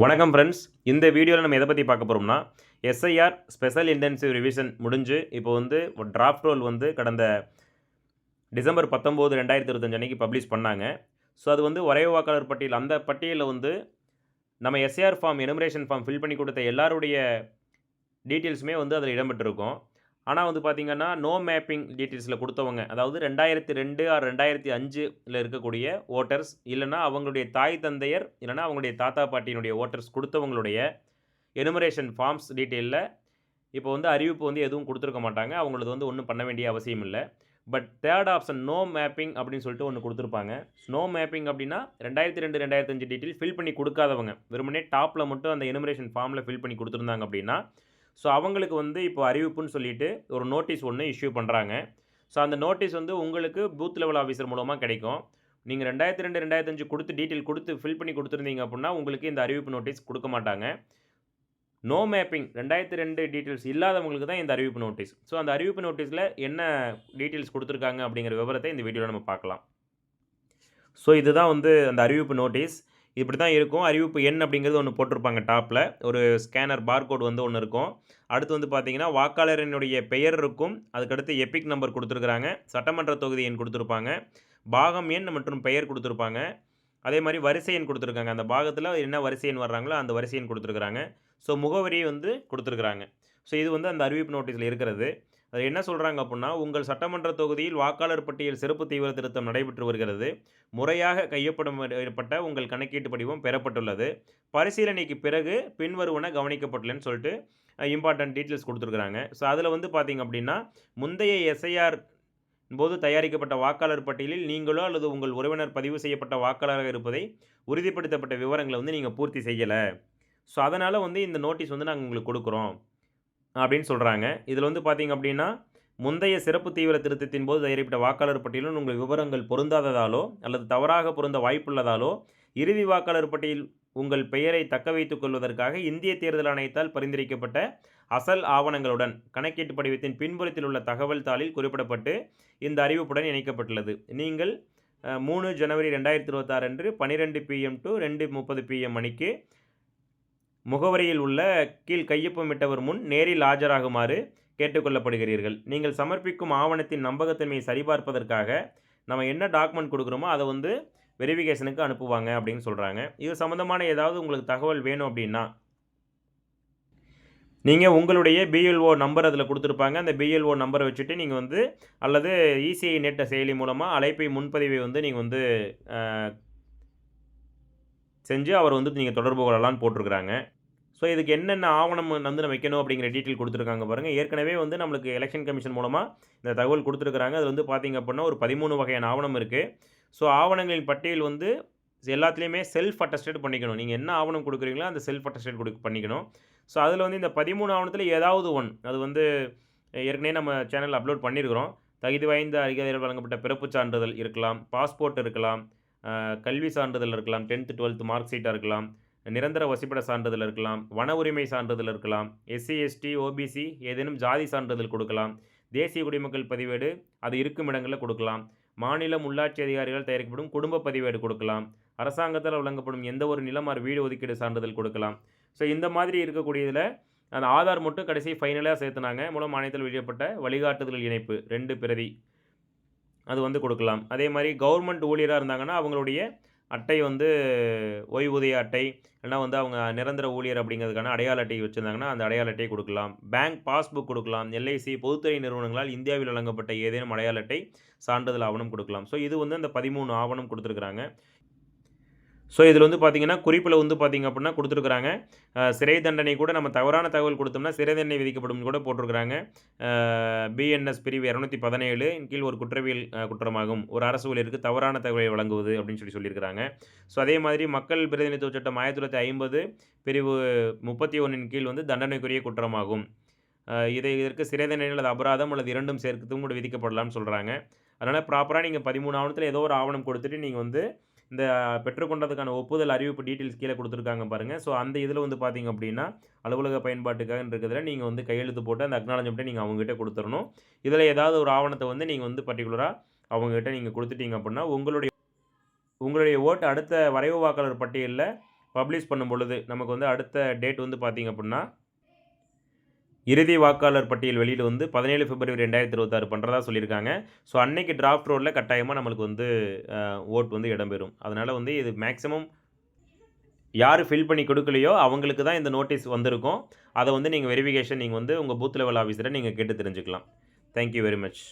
வணக்கம் ஃப்ரெண்ட்ஸ் இந்த வீடியோவில் நம்ம எதை பற்றி பார்க்க போகிறோம்னா எஸ்ஐஆர் ஸ்பெஷல் இன்டென்சிவ் ரிவிஷன் முடிஞ்சு இப்போ வந்து டிராஃப்ட் ரோல் வந்து கடந்த டிசம்பர் பத்தொம்போது ரெண்டாயிரத்தி இருபத்தஞ்சு அன்னைக்கு பப்ளிஷ் பண்ணாங்க. ஸோ அது வந்து ஒரே வாக்காளர் பட்டியல். அந்த பட்டியலில் வந்து நம்ம SIR form enumeration form fill பண்ணி கொடுத்த எல்லாருடைய டீட்டெயில்ஸுமே வந்து அதில் இடம்பெற்றிருக்கும். ஆனால் வந்து பார்த்திங்கன்னா நோ மேப்பிங் டீட்டெயில்ஸில் கொடுத்தவங்க அதாவது ரெண்டாயிரத்தி ரெண்டு ஆர் ரெண்டாயிரத்தி அஞ்சில் இருக்கக்கூடிய ஓட்டர்ஸ் இல்லைன்னா அவங்களுடைய தாய் தந்தையர் இல்லைன்னா அவங்களுடைய தாத்தா பாட்டியினுடைய ஓட்டர்ஸ் கொடுத்தவங்களுடைய எனுமரேஷன் ஃபார்ம்ஸ் டீட்டெயிலில் இப்போ வந்து அறிவிப்பு வந்து எதுவும் கொடுத்துருக்க மாட்டாங்க. அவங்களது வந்து ஒன்றும் பண்ண வேண்டிய அவசியம் இல்லை. But third option no mapping அப்படின்னு சொல்லிட்டு ஒன்று கொடுத்துருப்பாங்க. நோ மேப்பிங் அப்படின்னா ரெண்டாயிரத்தி ரெண்டு ரெண்டாயிரத்தஞ்சு டீட்டெயில் ஃபில் பண்ணி கொடுக்காதவங்க. வெறுமனே டாப்பில் மட்டும் அந்த எனுமரேஷன் ஃபார்மில் ஃபில் பண்ணி கொடுத்துருந்தாங்க அப்படின்னா ஸோ அவங்களுக்கு வந்து இப்போ அறிவிப்புன்னு சொல்லிட்டு ஒரு நோட்டீஸ் ஒன்று இஷ்யூ பண்ணுறாங்க ஸோ அந்த நோட்டீஸ் வந்து உங்களுக்கு பூத் லெவல் ஆஃபீஸர் மூலமாக கிடைக்கும். நீங்கள் ரெண்டாயிரத்தி ரெண்டு ரெண்டாயிரத்தஞ்சு கொடுத்து டீட்டெயில் கொடுத்து ஃபில் பண்ணி கொடுத்துருந்தீங்க அப்படின்னா உங்களுக்கு இந்த அறிவிப்பு நோட்டீஸ் கொடுக்க மாட்டாங்க. நோ மேப்பிங் ரெண்டாயிரத்தி ரெண்டு டீட்டெயில்ஸ் இல்லாதவங்களுக்கு தான் இந்த அறிவிப்பு நோட்டீஸ் ஸோ அந்த அறிவிப்பு நோட்டீஸில் என்ன டீட்டெயில்ஸ் கொடுத்துருக்காங்க அப்படிங்கிற விவரத்தை இந்த வீடியோவில் நம்ம பார்க்கலாம். ஸோ இதுதான் வந்து அந்த அறிவிப்பு நோட்டீஸ் இப்படி தான் இருக்கும். அறிவிப்பு எண் அப்படிங்கிறது ஒன்று போட்டிருப்பாங்க டாப்பில் ஒரு ஸ்கேனர் பார்கோட் வந்து ஒன்று இருக்கும். அடுத்து வந்து பார்த்தீங்கன்னா வாக்காளரினுடைய பெயர் இருக்கும். அதுக்கடுத்து எபிக் நம்பர் கொடுத்துருக்குறாங்க. சட்டமன்ற தொகுதி எண் கொடுத்துருப்பாங்க. பாகம் எண் மற்றும் பெயர் கொடுத்துருப்பாங்க. அதே மாதிரி வரிசை எண் கொடுத்துருக்காங்க. அந்த பாகத்தில் என்ன வரிசை எண் வர்றாங்களோ அந்த வரிசை எண் கொடுத்துருக்குறாங்க. ஸோ முகவரி வந்து கொடுத்துருக்குறாங்க. ஸோ இது வந்து அந்த அறிவிப்பு நோட்டீஸில் இருக்கிறது. அது என்ன சொல்கிறாங்க அப்படின்னா உங்கள் சட்டமன்ற தொகுதியில் வாக்காளர் பட்டியல் சிறப்பு தீவிர திருத்தம் நடைபெற்று வருகிறது. முறையாக கையொப்படப்பட்ட உங்கள் கணக்கீட்டு படிவம் பெறப்பட்டுள்ளது. பரிசீலனைக்கு பிறகு பின்வருவன கவனிக்கப்பட்டுள்ளன்னு சொல்லிட்டு இம்பார்ட்டன்ட் டீட்டெயில்ஸ் கொடுத்துருக்குறாங்க. ஸோ அதில் வந்து பார்த்திங்க அப்படின்னா முந்தைய எஸ்ஐஆர் போது தயாரிக்கப்பட்ட வாக்காளர் பட்டியலில் நீங்களோ அல்லது உங்கள் உறவினர் பதிவு செய்யப்பட்ட வாக்காளராக இருப்பதை உறுதிப்படுத்தப்பட்ட விவரங்களை வந்து நீங்கள் பூர்த்தி செய்யலை. ஸோ அதனால் வந்து இந்த நோட்டீஸ் வந்து நாங்கள் உங்களுக்கு கொடுக்குறோம். அப்படின்னு சொல்கிறாங்க இதில் வந்து பார்த்திங்க அப்படின்னா முந்தைய சிறப்பு தீவிர திருத்தத்தின் போது தயாரிப்பிட்ட வாக்காளர் பட்டியலில் உங்கள் விவரங்கள் பொருந்தாததாலோ அல்லது தவறாக பொருந்த வாய்ப்புள்ளதாலோ இறுதி வாக்காளர் பட்டியல் உங்கள் பெயரை தக்க வைத்துக் கொள்வதற்காக இந்திய தேர்தல் ஆணையத்தால் பரிந்துரைக்கப்பட்ட அசல் ஆவணங்களுடன் கணக்கீட்டு படிவத்தின் பின்புறத்தில் உள்ள தகவல் தாளில் குறிப்பிடப்பட்டு இந்த அறிவிப்புடன் இணைக்கப்பட்டுள்ளது. நீங்கள் மூணு ஜனவரி ரெண்டாயிரத்தி இருபத்தாறு அன்று பன்னிரெண்டு பிஎம் டு ரெண்டு முப்பது பிஎம் மணிக்கு முகவரியில் உள்ள கீழ் கையொப்பமிட்டவர் முன் நேரில் ஆஜராகுமாறு கேட்டுக்கொள்ளப்படுகிறீர்கள். நீங்கள் சமர்ப்பிக்கும் ஆவணத்தின் நம்பகத்தன்மையை சரிபார்ப்பதற்காக நம்ம என்ன டாக்குமெண்ட் கொடுக்குறோமோ அதை வந்து வெரிஃபிகேஷனுக்கு அனுப்புவாங்க அப்படின்னு சொல்கிறாங்க இது சம்மந்தமான ஏதாவது உங்களுக்கு தகவல் வேணும் அப்படின்னா நீங்கள் உங்களுடைய பிஎல்ஓ நம்பர் அதில் கொடுத்துருப்பாங்க. அந்த பிஎல்ஓ நம்பரை வச்சுட்டு நீங்கள் வந்து அல்லது இசிஐ நெட் செயலி மூலமாக அழைப்பை முன்பதிவை வந்து நீங்கள் வந்து செஞ்சு அவர் வந்து நீங்கள் தொடர்பு கொள்ளலான்னு போட்டிருக்கிறாங்க. ஸோ இதுக்கு என்னென்ன ஆவணம் வந்து நம்ம வைக்கணும் அப்படிங்கிற டீட்டெயில் கொடுத்துருக்காங்க பாருங்கள் ஏற்கனவே வந்து நம்மளுக்கு எலெக்ஷன் கமிஷன் மூலமாக இந்த தகவல் கொடுத்துருக்குறாங்க. அது வந்து பார்த்திங்க அப்படின்னா ஒரு பதிமூணு வகையான ஆவணம் இருக்குது ஸோ ஆவணங்களின் பட்டியல் வந்து எல்லாத்துலேயுமே செல்ஃப் அட்டஸ்டேட் பண்ணிக்கணும். நீங்கள் என்ன ஆவணம் கொடுக்குறீங்களோ அந்த செல்ஃப் அட்டஸ்டேட் கொடு பண்ணிக்கணும். ஸோ அதில் வந்து இந்த பதிமூணு ஆவணத்தில் ஏதாவது ஒன் அது வந்து ஏற்கனவே நம்ம சேனலில் அப்லோட் பண்ணியிருக்கிறோம் தகுதி வாய்ந்த அதிகாரிகள் வழங்கப்பட்ட பிறப்பு சான்றிதழ் இருக்கலாம். பாஸ்போர்ட் இருக்கலாம். கல்வி சான்றிதழ் இருக்கலாம். டென்த்து டுவெல்த்து மார்க் ஷீட்டாக இருக்கலாம். நிரந்தர வசிப்பிட சான்றிதழ் இருக்கலாம் வன உரிமை சான்றிதழ் இருக்கலாம் எஸ்சி எஸ்டி ஓபிசி ஏதேனும் ஜாதி சான்றிதழ் கொடுக்கலாம் தேசிய குடிமக்கள் பதிவேடு அது இருக்கும் இடங்களில் கொடுக்கலாம் மாநிலம் உள்ளாட்சி அதிகாரிகள் தயாரிக்கப்படும் குடும்ப பதிவேடு கொடுக்கலாம் அரசாங்கத்தால் வழங்கப்படும் எந்த ஒரு நிலம் வீடு ஒதுக்கீடு சான்றிதழ் கொடுக்கலாம். ஸோ இந்த மாதிரி இருக்கக்கூடியதில் அந்த ஆதார் மட்டும் கடைசி ஃபைனலாக சேர்த்துனாங்க. மூலம் மாநிலத்தில் வெளியிடப்பட்ட வழிகாட்டுதல் இணைப்பு ரெண்டு பிரதி அது வந்து கொடுக்கலாம். அதே மாதிரி கவர்மெண்ட் ஊழியராக இருந்தாங்கன்னா அவங்களுடைய அட்டை வந்து ஓய்வூதிய அட்டை இல்லைனா வந்து அவங்க நிரந்தர ஊழியர் அப்படிங்கிறதுக்கான அடையாள அட்டை வச்சுருந்தாங்கன்னா அந்த அடையாள அட்டை கொடுக்கலாம். பேங்க் பாஸ்புக் கொடுக்கலாம். எல்ஐசி பொதுத்துறை நிறுவனங்களால் இந்தியாவில் வழங்கப்பட்ட ஏதேனும் அடையாள அட்டை சான்றிதழ் ஆவணம் கொடுக்கலாம். ஸோ இது வந்து அந்த பதிமூணு ஆவணம் கொடுத்துருக்குறாங்க. ஸோ இதில் வந்து பார்த்திங்கன்னா குறிப்பில் வந்து பார்த்திங்க அப்படின்னா கொடுத்துருக்குறாங்க. சிறை தண்டனை கூட நம்ம தவறான தகவல் கொடுத்தோம்னா சிறை தண்டனை விதிக்கப்படும் கூட போட்டிருக்கிறாங்க. பிஎன்எஸ் பிரிவு இரநூத்தி பதினேழு கீழ் ஒரு குற்றவியல் குற்றமாகும். ஒரு அரசு ஊழியருக்கு தவறான தகவலை வழங்குவது அப்படின்னு சொல்லி சொல்லியிருக்கிறாங்க. ஸோ அதே மாதிரி மக்கள் பிரதிநிதித்துவ சட்டம் ஆயிரத்தி தொள்ளாயிரத்தி ஐம்பது பிரிவு முப்பத்தி ஒன்றின் கீழ் வந்து தண்டனைக்குரிய குற்றமாகும். இதை இதற்கு சிறை தண்டனை அல்லது அபராதம் அல்லது இரண்டும் சேர்க்கத்தும் கூட விதிக்கப்படலாம்னு சொல்கிறாங்க அதனால் ப்ராப்பராக நீங்கள் பதிமூணு ஆவணத்தில் ஏதோ ஒரு ஆவணம் கொடுத்துட்டு நீங்கள் வந்து இந்த பெற்றுக்கொண்டதுக்கான ஒப்புதல் அறிவிப்பு டீட்டெயில்ஸ் கீழே கொடுத்துருக்காங்க பாருங்கள் ஸோ அந்த இதில் வந்து பார்த்தீங்க அப்படின்னா அலுவலக பயன்பாட்டுக்காக இருக்கிறதுல நீங்கள் வந்து கையெழுத்து போட்டு அந்த அக்னாலஜ்மெண்ட்டை நீங்கள் அவங்ககிட்ட கொடுத்துடணும் இதில் ஏதாவது ஒரு ஆவணத்தை வந்து நீங்கள் வந்து பர்டிகுலராக அவங்ககிட்ட நீங்கள் கொடுத்துட்டீங்க அப்படின்னா உங்களுடைய உங்களுடைய ஓட்டு அடுத்த வரைவு வாக்காளர் பட்டியலில் பப்ளிஷ் பண்ணும் பொழுது நமக்கு வந்து அடுத்த டேட் வந்து பார்த்தீங்க அப்படின்னா இறுதி வாக்காளர் பட்டியல் வெளியீடு வந்து பதினேழு பிப்ரவரி ரெண்டாயிரத்தி இருபத்தாறு பண்ணுறதா சொல்லியிருக்காங்க. ஸோ அன்னைக்கு டிராஃப்ட் ரோலில் கட்டாயமாக நம்மளுக்கு வந்து ஓட் வந்து இடம்பெறும். அதனால் வந்து இது மேக்ஸிமம் யார் ஃபில் பண்ணி கொடுக்கலையோ அவங்களுக்கு தான் இந்த நோட்டீஸ் வந்திருக்கும். அதை வந்து நீங்கள் வெரிஃபிகேஷன் நீங்கள் வந்து உங்கள் பூத் லெவல் ஆஃபீஸரை நீங்கள் கேட்டு தெரிஞ்சுக்கலாம். Thank you very much